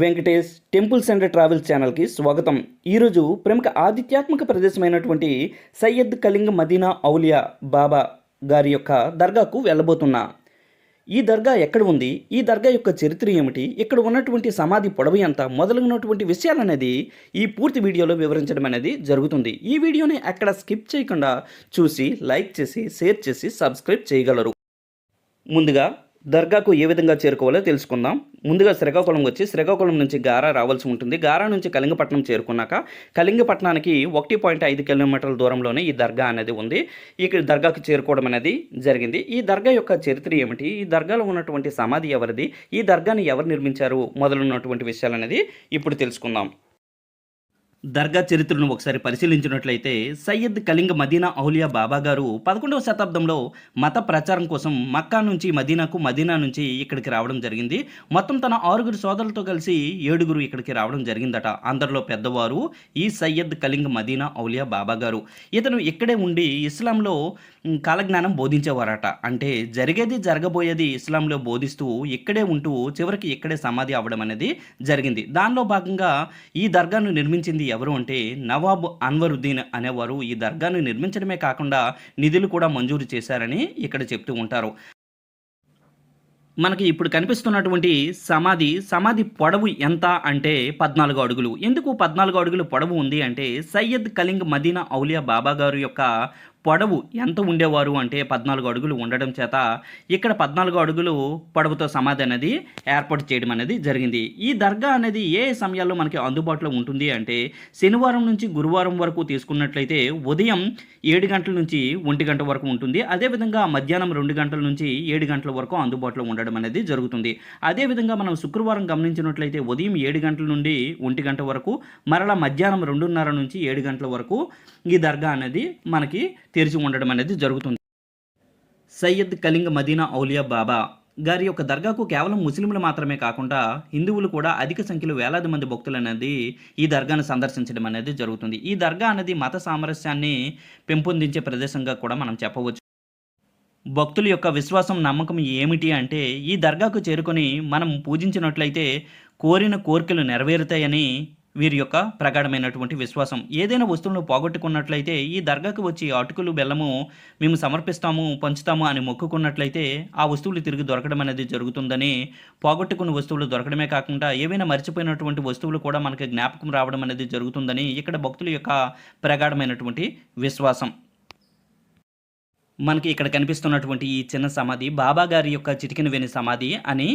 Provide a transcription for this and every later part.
Venkatesh temples and travels ఛానల్కి స్వాగతం. ఈరోజు ప్రముఖ ఆధ్యాత్మిక ప్రదేశమైనటువంటి సయ్యద్ కలింగ్ మదీనా ఔలియా బాబా గారి యొక్క దర్గాకు వెళ్ళబోతున్నా. ఈ దర్గా ఎక్కడ ఉంది? ఈ దర్గా యొక్క చరిత్ర ఏమిటి? ఇక్కడ ఉన్నటువంటి సమాధి పొడవు ఎంత? మొదలైనటువంటి విషయాలు అనేది ఈ పూర్తి వీడియోలో వివరించడం అనేది జరుగుతుంది. ఈ వీడియోని ఎక్కడ స్కిప్ చేయకుండా చూసి లైక్ చేసి షేర్ చేసి సబ్స్క్రైబ్ చేయగలరు. ముందుగా దర్గాకు ఏ విధంగా చేరుకోవాలో తెలుసుకుందాం. ముందుగా శ్రీకాకుళం వచ్చి శ్రీకాకుళం నుంచి గారా రావాల్సి ఉంటుంది. గారా నుంచి కళింగపట్నం చేరుకున్నాక కళింగపట్నానికి ఒకటి పాయింట్ ఐదు కిలోమీటర్ల దూరంలోనే ఈ దర్గా అనేది ఉంది. ఇక్కడ దర్గాకు చేరుకోవడం అనేది జరిగింది. ఈ దర్గా యొక్క చరిత్ర ఏమిటి? ఈ దర్గాలో ఉన్నటువంటి సమాధి ఎవరిది? ఈ దర్గాని ఎవరు నిర్మించారు? మొదలున్నటువంటి విషయాలు అనేది ఇప్పుడు తెలుసుకుందాం. దర్గా చరిత్రను ఒకసారి పరిశీలించినట్లయితే సయ్యద్ కలింగ మదీనా ఔలియా బాబా గారు పదకొండవ శతాబ్దంలో మత ప్రచారం కోసం మక్కా నుంచి మదీనాకు మదీనా నుంచి ఇక్కడికి రావడం జరిగింది. మొత్తం తన ఆరుగురు సోదరులతో కలిసి ఏడుగురు ఇక్కడికి రావడం జరిగిందట. అందరిలో పెద్దవారు ఈ సయ్యద్ కలింగ మదీనా ఔలియా బాబా గారు. ఇతను ఇక్కడే ఉండి ఇస్లాంలో కాలజ్ఞానం బోధించేవారట. అంటే జరిగేది జరగబోయేది ఇస్లాంలో బోధిస్తూ ఇక్కడే ఉంటూ చివరికి ఇక్కడే సమాధి అవ్వడం అనేది జరిగింది. దానిలో భాగంగా ఈ దర్గాను నిర్మించింది ఎవరు అంటే నవాబ్ అన్వరుద్దీన్ అనేవారు ఈ దర్గాను నిర్మించడమే కాకుండా నిధులు కూడా మంజూరు చేశారని ఇక్కడ చెప్తూ ఉంటారు. మనకి ఇప్పుడు కనిపిస్తున్నటువంటి సమాధి సమాధి పొడవు ఎంత అంటే పద్నాలుగు అడుగులు. ఎందుకు పద్నాలుగు అడుగులు పొడవు ఉంది అంటే సయ్యద్ కలింగ్ మదీనా ఔలియా బాబా గారు యొక్క పొడవు ఎంత ఉండేవారు అంటే పద్నాలుగు అడుగులు ఉండడం చేత ఇక్కడ పద్నాలుగు అడుగులు పొడవుతో సమాధి అనేది ఏర్పాటు చేయడం అనేది జరిగింది. ఈ దర్గా అనేది ఏ సమయాల్లో మనకి అందుబాటులో ఉంటుంది అంటే శనివారం నుంచి గురువారం వరకు తీసుకున్నట్లయితే ఉదయం ఏడు గంటల నుంచి ఒంటి గంట వరకు ఉంటుంది. అదేవిధంగా మధ్యాహ్నం రెండు గంటల నుంచి ఏడు గంటల వరకు అందుబాటులో ఉండడం అనేది జరుగుతుంది. అదేవిధంగా మనం శుక్రవారం గమనించినట్లయితే ఉదయం ఏడు గంటల నుండి ఒంటి గంట వరకు మరలా మధ్యాహ్నం రెండున్నర నుంచి ఏడు గంటల వరకు ఈ దర్గా అనేది మనకి తెరిచి ఉండడం అనేది జరుగుతుంది. సయ్యద్ కలింగ మదీనా ఔలియా బాబా గారి యొక్క దర్గాకు కేవలం ముస్లింలు మాత్రమే కాకుండా హిందువులు కూడా అధిక సంఖ్యలో వేలాది మంది భక్తులు అనేది ఈ దర్గాను సందర్శించడం అనేది జరుగుతుంది. ఈ దర్గా అనేది మత సామరస్యాన్ని పెంపొందించే ప్రదేశంగా కూడా మనం చెప్పవచ్చు. భక్తుల యొక్క విశ్వాసం నమ్మకం ఏమిటి అంటే ఈ దర్గాకు చేరుకొని మనం పూజించినట్లయితే కోరిన కోరికలు నెరవేరుతాయని వీరి యొక్క ప్రగాఢమైనటువంటి విశ్వాసం. ఏదైనా వస్తువులను పోగొట్టుకున్నట్లయితే ఈ దర్గాకు వచ్చి అటుకులు బెల్లము మేము సమర్పిస్తాము పంచుతాము అని మొక్కుకున్నట్లయితే ఆ వస్తువులు తిరిగి దొరకడం అనేది జరుగుతుందని పోగొట్టుకున్న వస్తువులు దొరకడమే కాకుండా ఏవైనా మర్చిపోయినటువంటి వస్తువులు కూడా మనకి జ్ఞాపకం రావడం అనేది జరుగుతుందని ఇక్కడ భక్తుల యొక్క ప్రగాఢమైనటువంటి విశ్వాసం. మనకి ఇక్కడ కనిపిస్తున్నటువంటి ఈ చిన్న సమాధి బాబా గారి యొక్క చిటికిన వెని సమాధి అని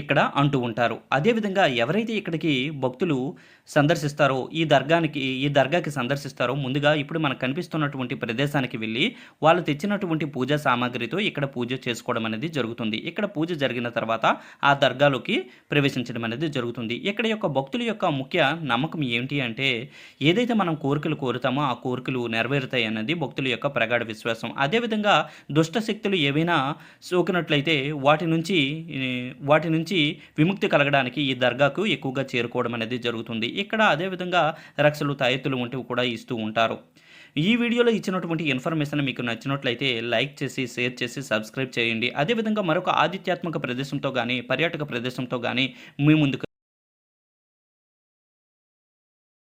ఇక్కడ అంటూ ఉంటారు. అదేవిధంగా ఎవరైతే ఇక్కడికి భక్తులు సందర్శిస్తారో ఈ దర్గానికి ఈ దర్గాకి సందర్శిస్తారో ముందుగా ఇప్పుడు మనకు కనిపిస్తున్నటువంటి ప్రదేశానికి వెళ్ళి వాళ్ళు తెచ్చినటువంటి పూజా సామాగ్రితో ఇక్కడ పూజ చేసుకోవడం అనేది జరుగుతుంది. ఇక్కడ పూజ జరిగిన తర్వాత ఆ దర్గాలోకి ప్రవేశించడం అనేది జరుగుతుంది. ఇక్కడ యొక్క భక్తుల యొక్క ముఖ్య నమ్మకం ఏంటి అంటే ఏదైతే మనం కోరికలు కోరుతామో ఆ కోరికలు నెరవేరుతాయి అన్నది భక్తుల యొక్క ప్రగాఢ విశ్వాసం. అదేవిధంగా దుష్ట శక్తులు ఏవైనా సోకినట్లయితే వాటి నుంచి వాటి నుంచి విముక్తి కలగడానికి ఈ దర్గాకు ఎక్కువగా చేరుకోవడం అనేది జరుగుతుంది. ఇక్కడ అదేవిధంగా రక్షలు తాయెత్తులు వంటివి కూడా ఇస్తూ ఉంటారు. ఈ వీడియోలో ఇచ్చినటువంటి ఇన్ఫర్మేషన్ మీకు నచ్చినట్లయితే లైక్ చేసి షేర్ చేసి సబ్స్క్రైబ్ చేయండి. అదేవిధంగా మరొక ఆధిత్యాత్మక ప్రదేశంతో కానీ పర్యాటక ప్రదేశంతో కానీ మీ ముందుకు